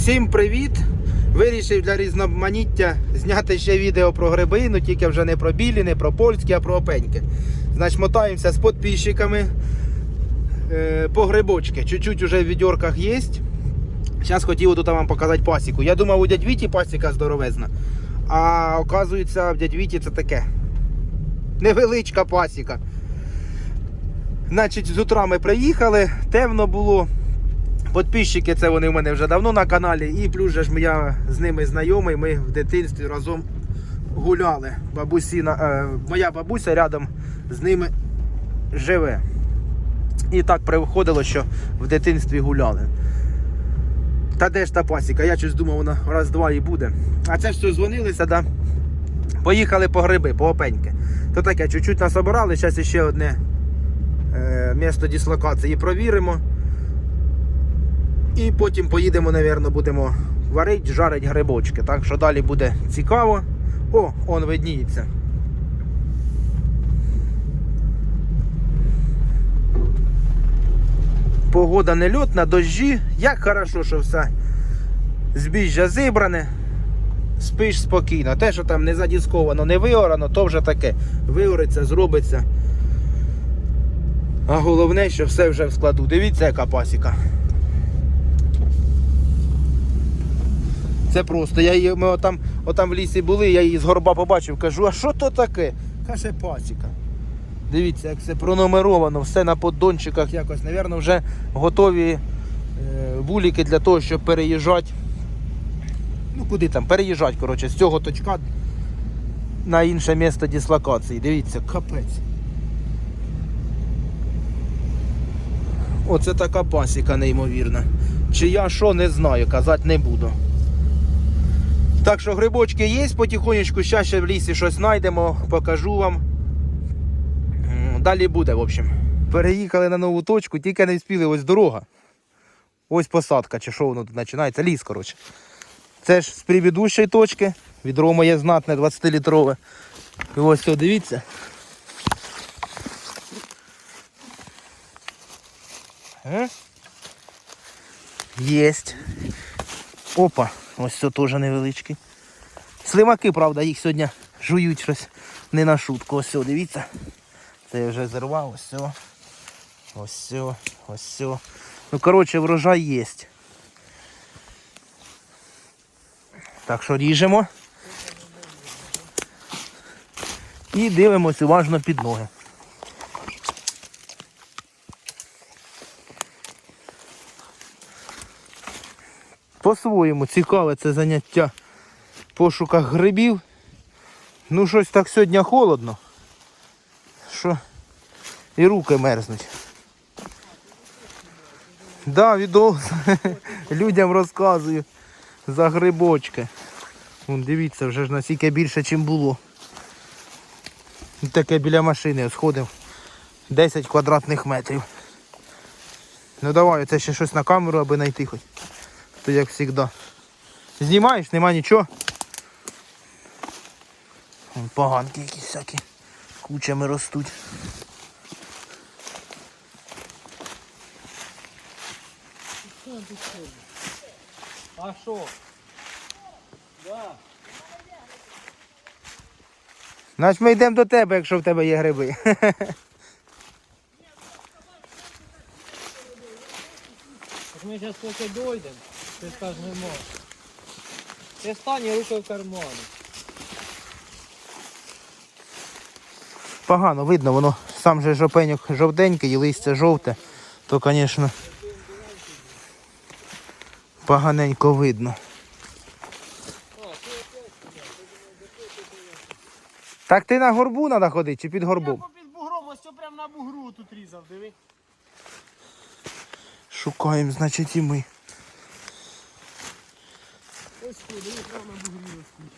Всім привіт! Вирішив для різноманіття зняти ще відео про гриби, ну тільки вже не про білі, не про польські, а про опеньки. Значить, мотаємося з підписчиками е, по грибочки. Чуть-чуть уже в відьорках є. Зараз хотів тут вам показати пасіку. Я думав, у дядь Віті пасіка здоровезна. А оказується, в дядь Віті це таке. Невеличка пасіка. Значить, з утра ми приїхали, темно було. Подписчики, це вони в мене вже давно на каналі. І плюс же ж я з ними знайомий. Ми в дитинстві разом гуляли. Бабусіна, е, моя бабуся рядом з ними живе. І так виходило, що в дитинстві гуляли. Та де ж та пасіка? Я щось думав, вона раз-два і буде. А це все дзвонилися, да? Поїхали по гриби, по опеньки. То таке, чуть-чуть насобирали, зараз ще одне е, місто дислокації провіримо. І потім поїдемо, напевно, будемо варити, жарити грибочки. Так що далі буде цікаво. О, он видніється. Погода нельотна, дощі. Як хорошо, що все збіжжя зібране. Спиш спокійно. Те, що там не задісковано, не виорано, то вже таке. Виориться, зробиться. А головне, що все вже в складу. Дивіться, яка пасіка. Це просто. Я її, ми отам, отам в лісі були, я її з горба побачив, кажу, а що то таке? Каже пасіка. Дивіться, як все пронумеровано, все на поддончиках якось. Навірно, вже готові е, вуліки для того, щоб переїжджати. Ну куди там? Переїжджати, коротше, з цього точка на інше місце дислокації. Дивіться, капець. Оце така пасіка неймовірна. Чи я що не знаю, казати не буду. Так що грибочки є, потихонечку, зараз ще в лісі щось знайдемо, покажу вам. Далі буде, в общем. Переїхали на нову точку, тільки не встигли, ось дорога. Ось посадка, чи що воно тут починається, ліс, коротше. Це ж з предыдущої точки. Відро моє знатне 20-літрове. І ось все, дивіться. Е? Єсть. Опа, ось це теж невеличкий. Слимаки, правда, їх сьогодні жують щось не на шутку. Ось все, дивіться. Це я вже зірвав, ось все. Ось все, ось все. Ну, коротше, врожай є. Так що ріжемо. І дивимося уважно під ноги. По-своєму цікаве це заняття пошуках грибів. Ну щось так сьогодні холодно. Що і руки мерзнуть. Да, відео людям розказую за грибочки. Вон, дивіться, вже ж настільки більше, ніж було. Таке біля машини сходив 10 квадратних метрів. Ну давай, це ще щось на камеру, аби знайти хоч. То як завжди. Знімаєш, нема нічого. Вон Поганки якісь всякі кучами ростуть. А що? Да. Значить ми йдемо до тебе, якщо в тебе є гриби. Ми зараз поки дойдемо, ти скажеш не можеш. Ти стань і руки в кармані. Погано видно, воно сам же жопеньок жовтенький і листя жовте, то звісно поганенько видно. Так ти на горбу треба ходити чи під горбом? попід бугром, ось це прям на бугру тут різав, диви. Шукаємо, значить, і ми. Ось тут, диви, прям на бугрі ростуть.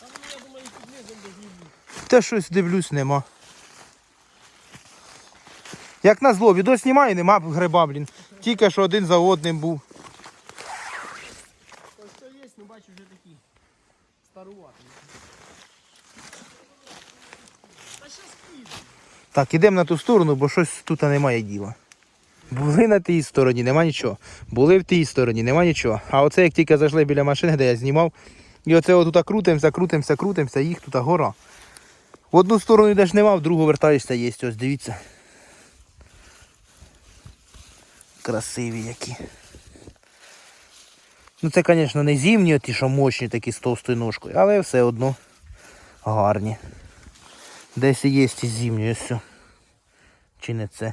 Там вони, я думаю, під низом до Та щось дивлюсь, нема. Як на зло, відео знімаю, нема гриба, блін. Тільки що один за одним був. Ось це є, ну бачу, вже такі старуваті. Та. Так, ідемо на ту сторону, бо щось тут немає діла. Були на тій стороні, нема нічого. Були в тій стороні, нема нічого. А оце як тільки зайшли біля машини, де я знімав, і оце отут крутимося, крутимося, крутимося, їх тут гора. В одну сторону йдеш нема, в другу вертаєшся, є. Ось дивіться. Красиві які. Ну це, звісно, не зимні, ті, що мощні такі з товстою ножкою, але все одно гарні. Десь і є і зимні, ось. все. Чи не це?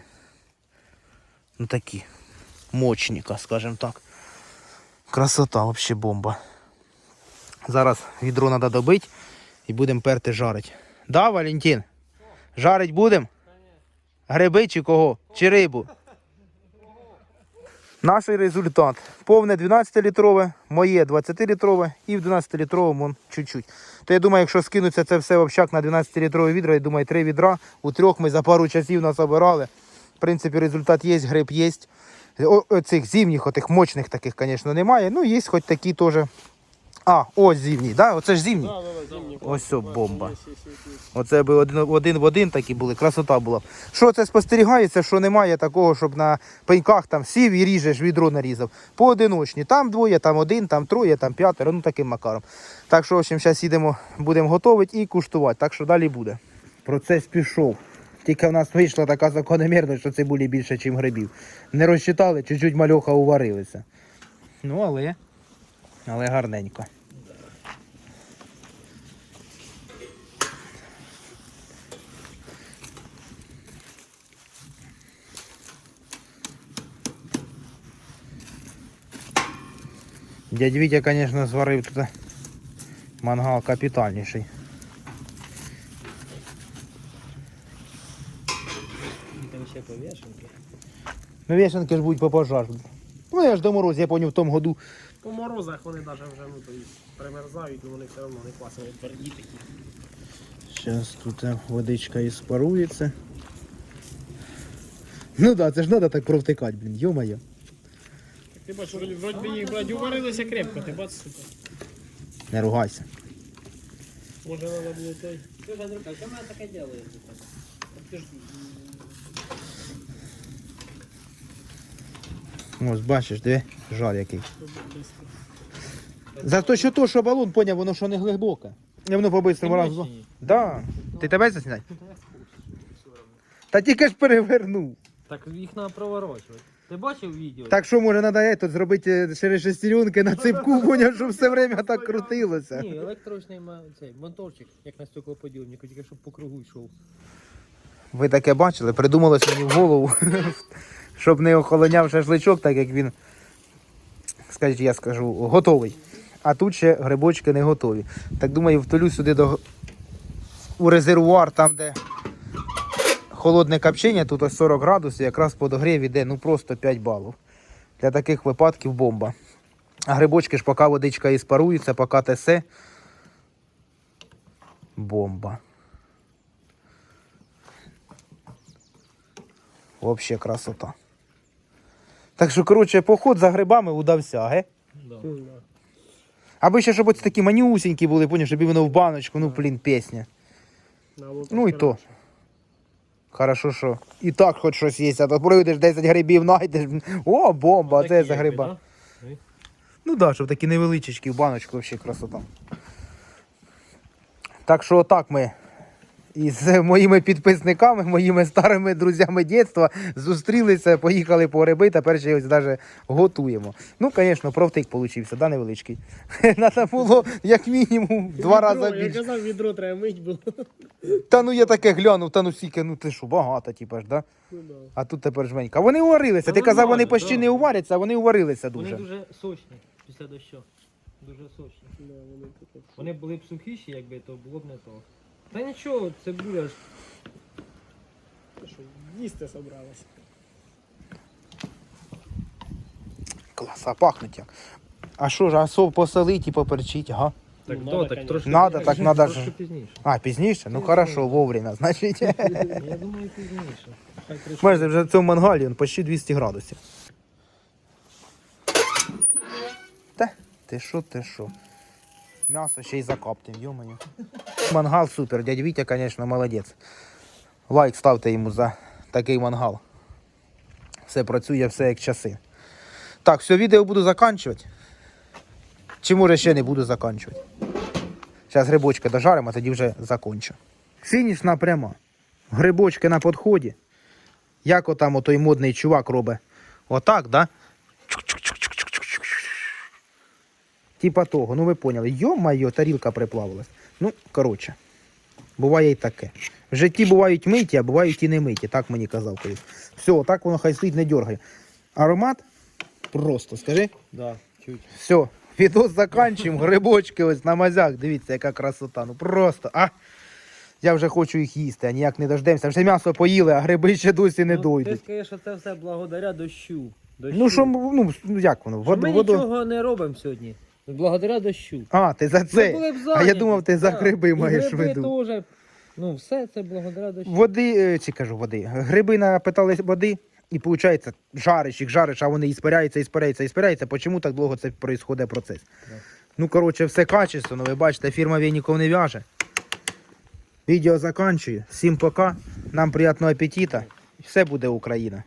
Ну такі. Мощніка, скажімо так. Красота, взагалі бомба. Зараз відро треба добити і будемо перти жарити. Да, Валентин? Жарить будемо? Гриби чи кого? Чи рибу? Наш результат. Повне 12-літрове, моє 20-літрове і в 12-літровому он чуть-чуть. То я думаю, якщо скинуться це все в общак на 12-літрове відро, я думаю, три відра. У трьох ми за пару часів насобирали. В принципі, результат є, гриб є. О, цих зимніх, отих мощних таких, звісно, немає. Ну, є хоч такі теж. А, ось зимній, да? Оце ж зимній. Ось все, бомба. Оце би один, один в один такі були, красота була. Що це спостерігається, що немає такого, щоб на пеньках там сів і ріжеш, відро нарізав. Поодиночні. Там двоє, там один, там троє, там п'ятеро, ну таким макаром. Так що, в общем, зараз їдемо, будемо готувати і куштувати. Так що далі буде. Процес пішов. Тільки в нас вийшла така закономірність, що цибулі більше, ніж грибів. Не розчитали, чуть-чуть мальоха уварилися. Ну, але, але гарненько. Дядь Вітя, звісно, зварив тут мангал капітальніший. Там ще повішенки. Ну, вішенки ж будуть по пожару. Ну, я ж до морозу, я поняв, в тому году. По морозах вони навіть вже ну, то примерзають, але вони все одно не класно, вони тверді такі. Зараз тут е, водичка і спарується. Ну так, да, це ж треба так провтикати, блін, йо-моє. Ти бачиш, вроді вроді би їх блядь, уварилися крепко, ти бачиш, сука. Не ругайся. Може треба було той. Слушай, Андрюха, що мене таке делає? Ти ж Ось бачиш, диви, жар який. За те, що то, що балон, поняв, воно що не глибоке. І воно по-бистрому раз. два. Да. Ти тебе засняй? Та тільки ж перевернув. Так їх треба проворачувати. Ти бачив відео? Так що може треба тут зробити через шестеренки на ципку, поняв, щоб все время так крутилося. Ні, електричний цей моторчик, як на стеклоподйомнику, тільки щоб по кругу йшов. Ви таке бачили, придумалось мені в голову, щоб не охолоняв шашличок, так як він, скажіть, я скажу, готовий. А тут ще грибочки не готові. Так думаю, втолю сюди до у резервуар, там, де холодне копчення, тут ось 40 градусів, якраз подогрів іде ну просто 5 балів. Для таких випадків бомба. А грибочки ж поки водичка і спарується, поки тесе. Бомба. Вообще красота. Так що, коротше, поход за грибами удався, ге? Да. Аби ще, щоб ось такі манюсінькі були, поняв, щоб воно в баночку, ну, блін, пісня. Ну і то. Хорошо, що. І так хоч щось є, а то пройдеш 10 грибів, знайдеш. О, бомба, а це за гриба. Ну так, да, щоб такі невеличкі в баночку, взагалі красота. Так що отак ми із моїми підписниками, моїми старими друзями дитинства зустрілися, поїхали по гриби, тепер ще ось навіть готуємо. Ну, звісно, провтик получився, да, невеличкий. Треба було як мінімум в два рази Я казав, відро треба мить було. Та ну я таке глянув, та ну стільки, ну ти що, багато, типа ж, да? Ну, да. А тут тепер жменька. Вони уварилися. Та Ти казав, вони почти да. не уваряться, а вони уварилися дуже. Вони дуже. дуже сочні після дощу. Дуже сочні. Да, вони. Вони були б сухіші, якби то було б не то. Та нічого, це буде ж. Що, їсти собралися. Клас, а пахнуть як. А що ж, а сов посолить і поперчить, ага. Так, Ну, да, надо, так конечно. трошки. Надо, так надо ж. Трошки пізніше. А, пізніше? Ну хорошо, вовремя, значить. Я думаю, пізніше. Хай. Майже вже в цьому мангалі він почти 200 градусів. Та, ти що, ти що? М'ясо ще й закоптим, йомаю. Мангал супер, дядь Вітя, звісно, молодець. Лайк ставте йому за такий мангал. Все працює, все як часи. Так, все, відео буду заканчувати. Чи може ще не буду заканчувати? Зараз грибочки дожаримо, тоді вже закончу. Фінішна пряма. Грибочки на підході. Як отам отой модний чувак робить. Отак, да? Типа того, ну ви поняли. Йо-майо, тарілка приплавилась. Ну, коротше, буває і таке. В житті бувають миті, а бувають і не миті, так мені казав колись. Все, отак воно хай стоїть, не дергає. Аромат просто, скажи. Да, чуть. Все, відос заканчуємо. Грибочки ось на мазях. Дивіться, яка красота. Ну просто, а. Я вже хочу їх їсти, а ніяк не дождемося. Вже м'ясо поїли, а гриби ще досі не Ну, дойдуть. Ти скажеш, що це все благодаря дощу. дощу. Ну що, ну, ну як воно? Воду, ми воду... нічого не робимо сьогодні. Благодаря дощу. А, ти за це. були б А я зайняті. думав, ти за Да. гриби І маєш в гриби виду. теж. Ну, все це благодаря дощу. Води, е, чи кажу води. Гриби напитались води, і виходить, жариш їх, жариш, а вони іспаряються, іспаряються, іспаряються. Почому так довго це відбувається процес? Да. Ну, коротше, все качественно, ви бачите, фірма Вєніков не в'яже. Відео заканчую. Всім пока. Нам приємного апетита. Все буде Україна.